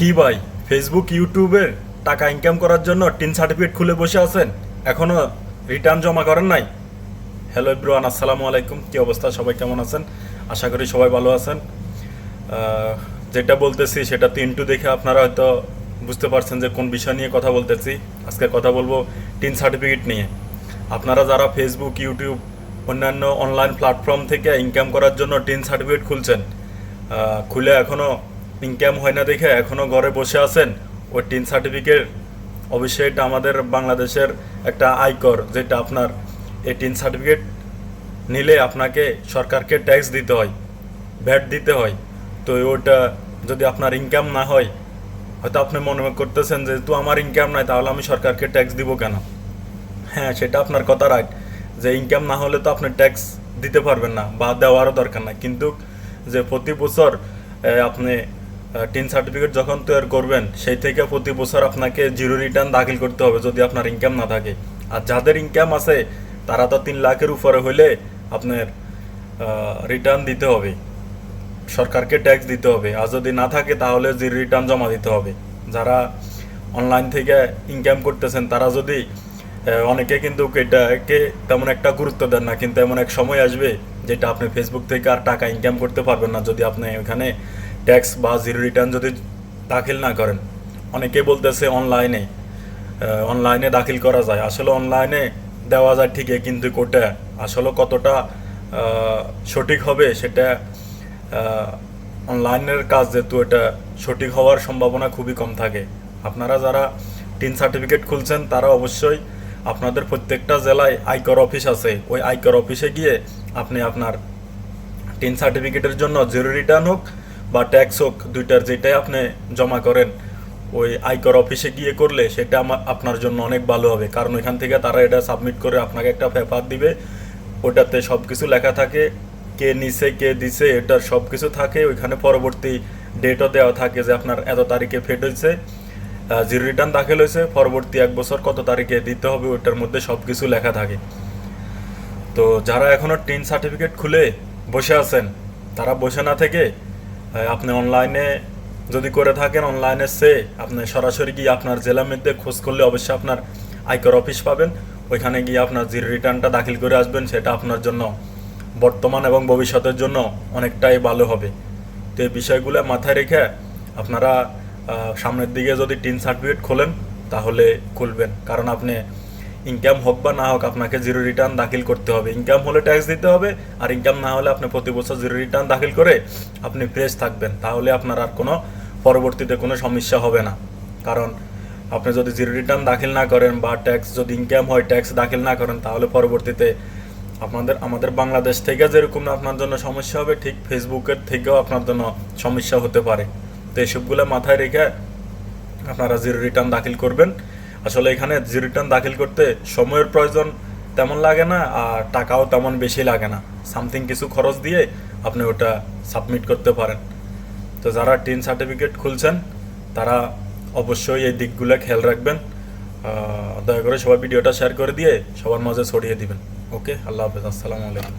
কি ভাই? ফেসবুক ইউটিউবের টাকা ইনকাম করার জন্য টিন সার্টিফিকেট খুলে বসে আছেন। এখনও রিটার্ন জমা করেন নাই। হ্যালো ইব্রুয়ান আসসালামু আলাইকুম। কি অবস্থা? সবাই কেমন আছেন? আশা করি সবাই ভালো আছেন। যেটা বলতেছি সেটা তিনটু দেখে আপনারা হয়তো বুঝতে পারছেন যে কোন বিষয় নিয়ে কথা বলতেছি। আজকে কথা বলব টিন সার্টিফিকেট নিয়ে। আপনারা যারা ফেসবুক ইউটিউব অন্যান্য অনলাইন প্ল্যাটফর্ম থেকে ইনকাম করার জন্য টিন সার্টিফিকেট খুলছেন খুলে এখনও ইনকাম হয় না দেখে এখনও ঘরে বসে আছেন। ওই টিন সার্টিফিকেট অবশ্যই এটা আমাদের বাংলাদেশের একটা আয়কর, যেটা আপনার এই টিন সার্টিফিকেট নিলে আপনাকে সরকারকে ট্যাক্স দিতে হয় ভ্যাট দিতে হয়। তো ওটা যদি আপনার ইনকাম না হয়, হয়তো আপনি মনে করতেছেন যে, তো আমার ইনকাম নাই, তাহলে আমি সরকারকে ট্যাক্স দিব কেন? হ্যাঁ সেটা আপনার কথা রাইট যে ইনকাম না হলে তো আপনি ট্যাক্স দিতে পারবেন না বা দেওয়ারও দরকার নাই। কিন্তু যে প্রতি বছর আপনি টিন সার্টিফিকেট যখন তৈরি করবেন, সেই থেকে প্রতি বছর আপনাকে জিরো রিটার্ন দাখিল করতে হবে যদি আপনার ইনকাম না থাকে। আর যাদের ইনকাম আছে, তারা তো তিন লাখের উপরে হলে আপনার রিটার্ন দিতে হবে। সরকারকে ট্যাক্স দিতে হবে। আর যদি না থাকে, তাহলে জিরো রিটার্ন জমা দিতে হবে। যারা অনলাইন থেকে ইনকাম করতেছেন, তারা যদি অনেকে কিন্তু এটাকে তেমন একটা গুরুত্ব দেন না, কিন্তু এমন এক সময় আসবে, যেটা আপনি ফেসবুক থেকে আর টাকা ইনকাম করতে পারবেন না, যদি আপনি ওখানে ট্যাক্স বা জিরো রিটার্ন যদি দাখিল না করেন, অনেকে বলতেছে অনলাইনে অনলাইনে দাখিল করা যায়। আসলে অনলাইনে দেওয়া যায় ঠিকই, কিন্তু কোটা? আসলে কতটা সঠিক হবে সেটা অনলাইনের কাজ যেহেতু এটা সঠিক হওয়ার সম্ভাবনা খুবই কম থাকে। আপনারা যারা টিন সার্টিফিকেট খুলছেন, তারা অবশ্যই আপনাদের প্রত্যেকটা জেলায় আয়কর অফিস আছে। ওই আয়কর অফিসে গিয়ে আপনি আপনার টিন সার্টিফিকেটের জন্য জিরো রিটার্ন হোক বা ট্যাক্স হোক, দুইটার যেটাই আপনি জমা করেন, ওই আয়কর অফিসে গিয়ে করলে সেটা আমার আপনার জন্য অনেক ভালো হবে। কারণ ওইখান থেকে তারা এটা সাবমিট করে আপনাকে একটা পেপার দিবে। ওটাতে সব কিছু লেখা থাকে। কে নিছে, কে দিছে এটার সব কিছু থাকে। ওইখানে পরবর্তী ডেটও দেওয়া থাকে যে আপনার এত তারিখে ফেট হয়েছে জিরো রিটার্ন দাখিল হয়েছে। পরবর্তী এক বছর কত তারিখে দিতে হবে, ওইটার মধ্যে সব কিছু লেখা থাকে। তো যারা এখনও টিন সার্টিফিকেট খুলে বসে আছেন, তারা বসে না থেকে আপনি অনলাইনে যদি করে থাকেন অনলাইনে সে আপনি সরাসরি গিয়ে আপনার জেলার মধ্যে খোঁজ করলে অবশ্যই আপনার আয়কর অফিস পাবেন। ওইখানে গিয়ে আপনার জিরো রিটার্নটা দাখিল করে আসবেন, সেটা আপনার জন্য বর্তমান এবং ভবিষ্যতের জন্য অনেকটাই ভালো হবে। তো এই বিষয়গুলো মাথায় রেখে আপনারা সামনের দিকে যদি টিন সার্টিফিকেট খোলেন, তাহলে খুলবেন। কারণ আপনি ইনকাম হোক বা না হোক, আপনাকে জিরো রিটার্ন দাখিল করতে হবে। ইনকাম হলে ট্যাক্স দিতে হবে, আর ইনকাম না হলে আপনি প্রতি বছর জিরো রিটার্ন দাখিল করে আপনি ফ্রেশ থাকবেন। তাহলে আপনার আর কোনো পরবর্তীতে কোনো সমস্যা হবে না। কারণ আপনি যদি জিরো রিটার্ন দাখিল না করেন বা ট্যাক্স যদি ইনকাম হয় ট্যাক্স দাখিল না করেন, তাহলে পরবর্তীতে আপনাদের, আমাদের বাংলাদেশ থেকে যেরকম আপনার জন্য সমস্যা হবে, ঠিক ফেসবুকের থেকেও আপনার জন্য সমস্যা হতে পারে। তো এসবগুলো মাথায় রেখে আপনারা জিরো রিটার্ন দাখিল করবেন। আসলে এখানে জিরো রিটার্ন দাখিল করতে সময়ের প্রয়োজন তেমন লাগে না আর টাকাও তেমন বেশি লাগে না। সামথিং কিছু খরচ দিয়ে আপনি ওটা সাবমিট করতে পারেন। তো যারা টিন সার্টিফিকেট খুলছেন, তারা অবশ্যই এই দিকগুলো খেয়াল রাখবেন। দয়া করে সবাই ভিডিওটা শেয়ার করে দিয়ে সবার মাঝে ছড়িয়ে দিবেন। ওকে আল্লাহ হাফেজ, আসসালামু আলাইকুম।